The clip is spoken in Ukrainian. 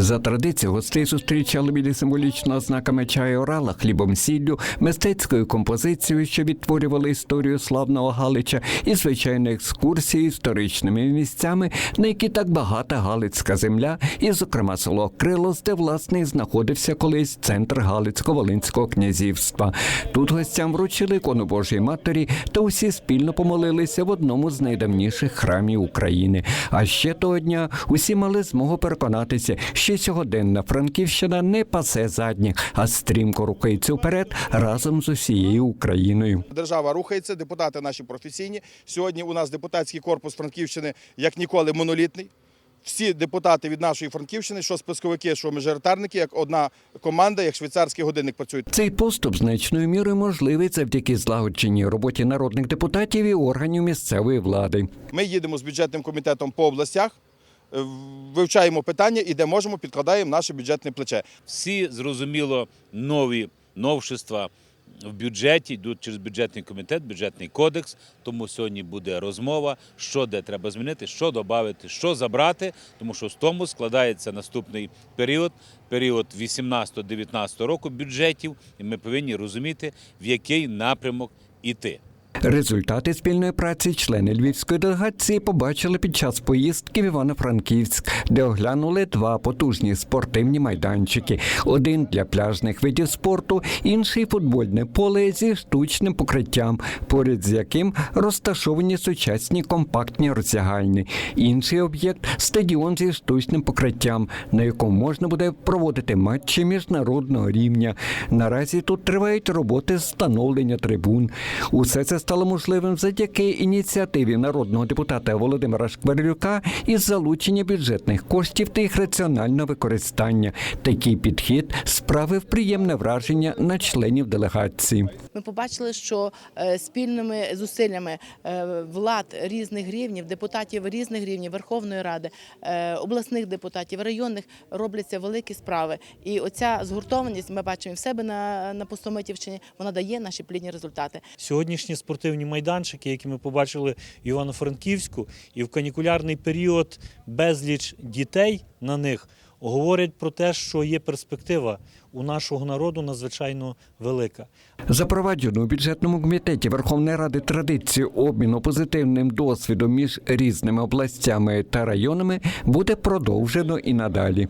За традицією гостей зустрічали біля символічного знака меча і орала, хлібом сіллю, мистецькою композицією, що відтворювали історію славного Галича, і звичайно екскурсії історичними місцями, на які так багата Галицька земля, і, зокрема, село Крилос, де власне знаходився колись центр Галицько-Волинського князівства. Тут гостям вручили ікону Божої Матері та усі спільно помолилися в одному з найдавніших храмів України. А ще того дня усі мали змогу переконатися, що сьогоденна Франківщина не пасе задніх, а стрімко рухається вперед разом з усією Україною. Держава рухається, депутати наші професійні. Сьогодні у нас депутатський корпус Франківщини як ніколи монолітний. Всі депутати від нашої Франківщини, що списковики, що мажоритарники, як одна команда, як швейцарський годинник працюють. Цей поступ значною мірою можливий завдяки злагодженій роботі народних депутатів і органів місцевої влади. Ми їдемо з бюджетним комітетом по областях, вивчаємо питання і де можемо, підкладаємо наше бюджетне плече. всі зрозуміло нові новшества в бюджеті йдуть через бюджетний комітет, бюджетний кодекс. Тому сьогодні буде розмова, що де треба змінити, що додати, що забрати, тому що з тому складається наступний період, період 18-19 року бюджетів, і ми повинні розуміти, в який напрямок іти. Результати спільної праці члени львівської делегації побачили під час поїздки в Івано-Франківськ, де оглянули два потужні спортивні майданчики: один для пляжних видів спорту, інший футбольне поле зі штучним покриттям, поряд з яким розташовані сучасні компактні роздягальні. Інший об'єкт стадіон зі штучним покриттям, на якому можна буде проводити матчі міжнародного рівня. Наразі тут тривають роботи встановлення трибун. Усе це стало можливим завдяки ініціативі народного депутата Володимира Шкварилюка із залучення бюджетних коштів та їх раціонального використання. Такий підхід справив приємне враження на членів делегації. Ми побачили, що е, спільними зусиллями е, влад різних рівнів, депутатів різних рівнів Верховної Ради, е, обласних депутатів, районних робляться великі справи. І оця згуртованість ми бачимо в себе на, на Пустомитівщині, вона дає наші плідні результати. Сьогоднішні спортивні майданчики, які ми побачили в Івано-Франківську, і в канікулярний період безліч дітей на них говорять про те, що є перспектива у нашого народу надзвичайно велика. Запроваджено у бюджетному комітеті Верховної Ради традицію обміну позитивним досвідом між різними областями та районами буде продовжено і надалі.